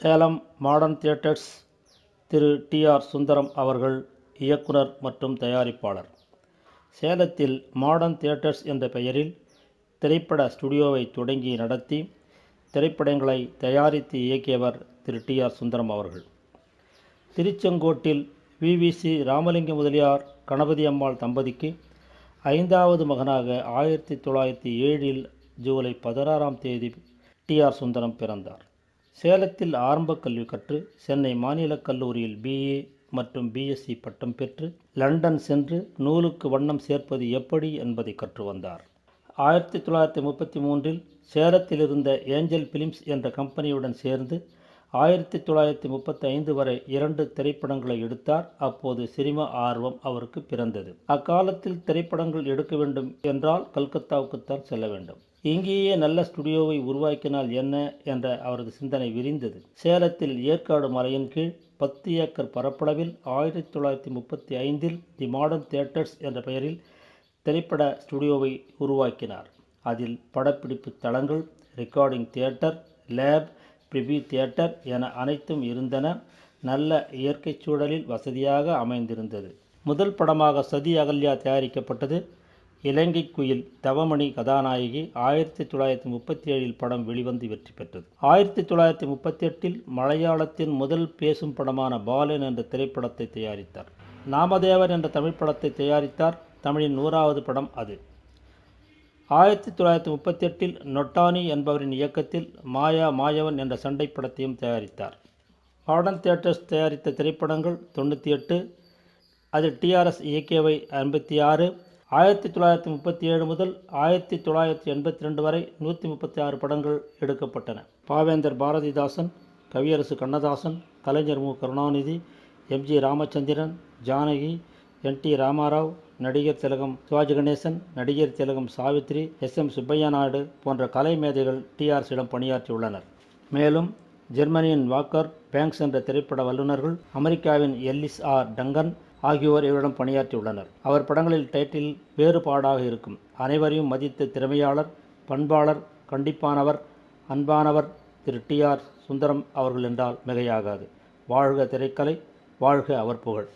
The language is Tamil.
சேலம் மாடர்ன் தியேட்டர்ஸ் திரு டி ஆர் சுந்தரம் அவர்கள் இயக்குனர் மற்றும் தயாரிப்பாளர். சேலத்தில் மாடர்ன் தியேட்டர்ஸ் என்ற பெயரில் திரைப்பட ஸ்டுடியோவை தொடங்கி நடத்தி திரைப்படங்களை தயாரித்து இயக்கியவர் திரு டி ஆர் சுந்தரம் அவர்கள். திருச்செங்கோட்டில் விவிசி ராமலிங்க முதலியார் கணபதி அம்மாள் தம்பதிக்கு ஐந்தாவது மகனாக ஆயிரத்தி தொள்ளாயிரத்தி ஏழில் ஜூலை பதினாறாம் தேதி டி ஆர் சுந்தரம் பிறந்தார். சேலத்தில் ஆரம்பக் கல்வி கற்று சென்னை மாநிலக் கல்லூரியில் பிஏ மற்றும் பிஎஸ்சி பட்டம் பெற்று லண்டன் சென்று நூலுக்கு வண்ணம் சேர்ப்பது எப்படி என்பதை கற்று வந்தார். ஆயிரத்தி தொள்ளாயிரத்தி முப்பத்தி மூன்றில் சேலத்தில் இருந்த ஏஞ்சல் பிலிம்ஸ் என்ற கம்பெனியுடன் சேர்ந்து ஆயிரத்தி தொள்ளாயிரத்தி முப்பத்தி ஐந்து வரை இரண்டு திரைப்படங்களை எடுத்தார். அப்போது சினிமா ஆர்வம் அவருக்கு பிறந்தது. அக்காலத்தில் திரைப்படங்கள் எடுக்க வேண்டும் என்றால் கல்கத்தாவுக்குத்தான் செல்ல வேண்டும். இங்கேயே நல்ல ஸ்டுடியோவை உருவாக்கினால் என்ன? என்ற அவரது சிந்தனை விரிந்தது. சேலத்தில் ஏற்காடு மலையின் கீழ் பத்து ஏக்கர் பரப்பளவில் ஆயிரத்தி தொள்ளாயிரத்தி முப்பத்தி ஐந்தில் தி மாடர்ன் தியேட்டர்ஸ் என்ற பெயரில் திரைப்பட ஸ்டுடியோவை உருவாக்கினார். அதில் படப்பிடிப்பு தளங்கள் recording theatre lab PP theatre என அனைத்தும் இருந்தன. நல்ல இயற்கை சூழலில் வசதியாக அமைந்திருந்தது. முதல் படமாக சதி அகல்யா தயாரிக்கப்பட்டது. இலங்கை குயில் தவமணி கதாநாயகி ஆயிரத்தி தொள்ளாயிரத்தி முப்பத்தி ஏழில் படம் வெளிவந்து வெற்றி பெற்றது. ஆயிரத்தி தொள்ளாயிரத்தி முப்பத்தி எட்டில் மலையாளத்தின் முதல் பேசும் படமான பாலன் என்ற திரைப்படத்தை தயாரித்தார். நாமதேவர் என்ற தமிழ் படத்தை தயாரித்தார். தமிழின் நூறாவது படம் அது. ஆயிரத்தி தொள்ளாயிரத்தி முப்பத்தி எட்டில் நொட்டானி என்பவரின் இயக்கத்தில் மாயா மாயவன் என்ற சண்டை படத்தையும் தயாரித்தார். மாடர்ன் தியேட்டர்ஸ் தயாரித்த திரைப்படங்கள் தொண்ணூற்றி எட்டு அதில் டிஆர்எஸ் இயக்கியவை ஐம்பத்தி ஆறு ஆயிரத்தி தொள்ளாயிரத்தி முப்பத்தி ஏழு முதல் ஆயிரத்தி தொள்ளாயிரத்தி எண்பத்தி ரெண்டு வரை நூற்றி முப்பத்தி ஆறு படங்கள் எடுக்கப்பட்டன. பாவேந்தர் பாரதிதாசன் கவியரசு Kannadasan Kalaignar Mu Karunanidhi MG Ramachandran Janaki N T Rama Rao நடிகர் திலகம் சிவாஜி கணேசன் நடிகர் திலகம் சாவித்ரி எஸ் எம் சுப்பையா நாயுடு போன்ற கலை மேதைகள் டிஆர்சியிடம் பணியாற்றியுள்ளனர். மேலும் ஜெர்மனியின் வாக்கர் பேங்க்ஸ் என்ற திரைப்பட வல்லுநர்கள் அமெரிக்காவின் எல்லிஸ் ஆர் டங்கன் ஆகியோர் இவரிடம் பணியாற்றியுள்ளனர். அவர் படங்களில் டைட்டில் வேறுபாடாக இருக்கும். அனைவரையும் மதித்த திறமையாளர் பண்பாளர் கண்டிப்பானவர் அன்பானவர் திரு டி ஆர் சுந்தரம் அவர்கள் என்றால் மிகையாகாது. வாழ்க திரைக்கலை வாழ்க அவர் புகழ்.